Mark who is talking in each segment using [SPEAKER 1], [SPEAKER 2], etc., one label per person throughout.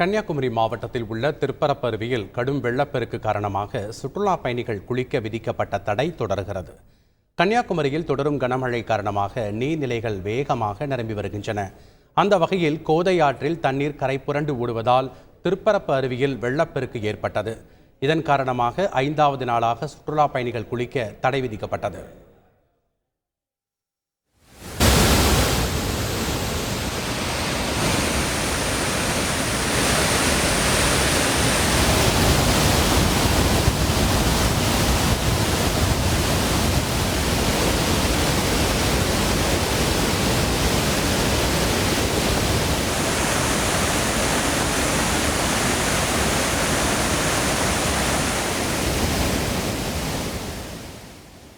[SPEAKER 1] கன்னியாகுமரி மாவட்டத்தில் உள்ள திருப்பரப்பருவியில் கடும் வெள்ளப்பெருக்கு காரணமாக சுற்றுலா பயணிகள் குளிக்க விதிக்கப்பட்ட தடை தொடர்கிறது. கன்னியாகுமரியில் தொடரும் கனமழை காரணமாக நீர்நிலைகள் வேகமாக நிரம்பி வருகின்றன. அந்த வகையில் கோதை ஆற்றில் தண்ணீர் கரை புரண்டு ஓடுவதால் திருப்பரப்பு அருவியில் வெள்ளப்பெருக்கு ஏற்பட்டது. இதன் காரணமாக ஐந்தாவது நாளாக சுற்றுலா பயணிகள் குளிக்க தடை விதிக்கப்பட்டது.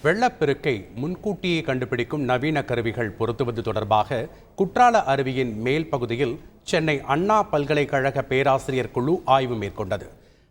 [SPEAKER 1] வெள்ளப்பெருக்கை முன்கூட்டியே கண்டுபிடிக்கும் நவீன கருவிகள் பொருத்துவது தொடர்பாக குற்றால அருவியின் மேல் பகுதியில் சென்னை அண்ணா பல்கலைக்கழக பேராசிரியர் குழு ஆய்வு மேற்கொண்டது.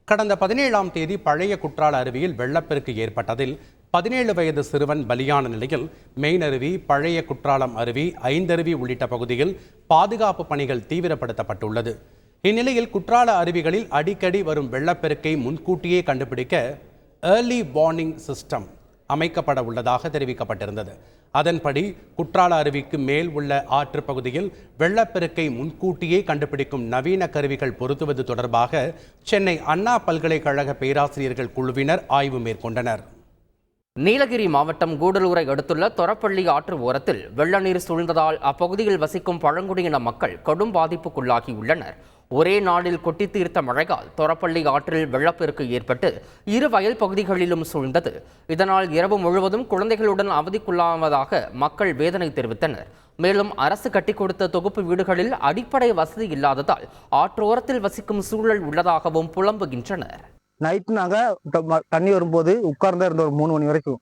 [SPEAKER 1] கடந்த பதினேழாம் தேதி பழைய குற்றால அருவியில் வெள்ளப்பெருக்கு ஏற்பட்டதில் பதினேழு வயது சிறுவன் பலியான நிலையில் மெயினருவி பழைய குற்றாலம் அருவி ஐந்தருவி உள்ளிட்ட பகுதியில் பாதுகாப்பு பணிகள் தீவிரப்படுத்தப்பட்டுள்ளது. இந்நிலையில் குற்றால அருவிகளில் அடிக்கடி வரும் வெள்ளப்பெருக்கை முன்கூட்டியே கண்டுபிடிக்க ஏர்லி வார்னிங் சிஸ்டம் அமைக்கப்பட உள்ளதாக தெரிவிக்கப்பட்டிருந்தது. அதன்படி குற்றால அருவிக்கு மேல் உள்ள ஆற்று பகுதியில் வெள்ளப்பெருக்கை முன்கூட்டியே கண்டுபிடிக்கும் நவீன கருவிகள் பொருத்துவது தொடர்பாக சென்னை அண்ணா பல்கலைக்கழக பேராசிரியர்கள் குழுவினர் ஆய்வு மேற்கொண்டனர்.
[SPEAKER 2] நீலகிரி மாவட்டம் கூடலூரை அடுத்துள்ள தொரப்பள்ளி ஆற்று ஓரத்தில் வெள்ள நீர் சூழ்ந்ததால் அப்பகுதியில் வசிக்கும் பழங்குடியின மக்கள் கடும் பாதிப்புக்குள்ளாகியுள்ளனர். ஒரே நாளில் கொட்டி தீர்த்த மழையால் தொரப்பள்ளி ஆற்றில் வெள்ளப்பெருக்கு ஏற்பட்டு இரு வயல் பகுதிகளிலும் சூழ்ந்தது. இதனால் இரவு முழுவதும் குழந்தைகளுடன் அவதிக்குள்ளாவதாக மக்கள் வேதனை தெரிவித்தனர். மேலும் அரசு கட்டிக் கொடுத்த தொகுப்பு வீடுகளில் அடிப்படை வசதி இல்லாததால் ஆற்றோரத்தில் வசிக்கும் சூழல் உள்ளதாகவும் புலம்புகின்றனர்.
[SPEAKER 3] நைட் நாங்கள் தண்ணி வரும்போது உட்கார்ந்தா இருந்த ஒரு மூணு மணி வரைக்கும்.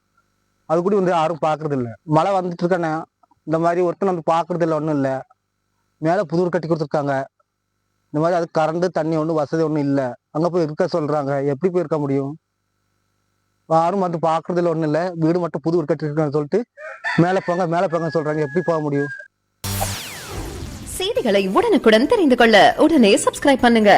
[SPEAKER 3] அது கூட வந்து யாரும் பார்க்கறது இல்லை. மழை வந்துட்டு இருக்கானே இந்த மாதிரி ஒருத்தன் வந்து பார்க்கறது இல்லை ஒன்றும் இல்லை. மேலே புதூர் கட்டி கொடுத்துருக்காங்க. இந்த மாதிரி அது கரண்ட் தண்ணி ஒன்றும் வசதி ஒன்றும் இல்லை. அங்கே போய் இருக்க சொல்கிறாங்க எப்படி போய் இருக்க முடியும்? யாரும் வந்து பார்க்குறதுல ஒன்றும் இல்லை. வீடு மட்டும் புதூர் கட்டிருக்கான்னு சொல்லிட்டு மேலே போங்க மேலே போங்க சொல்கிறாங்க எப்படி போக முடியும்?
[SPEAKER 4] செய்திகளை உடனுக்குடன் தெரிந்து கொள்ள உடனே சப்ஸ்கிரைப் பண்ணுங்க.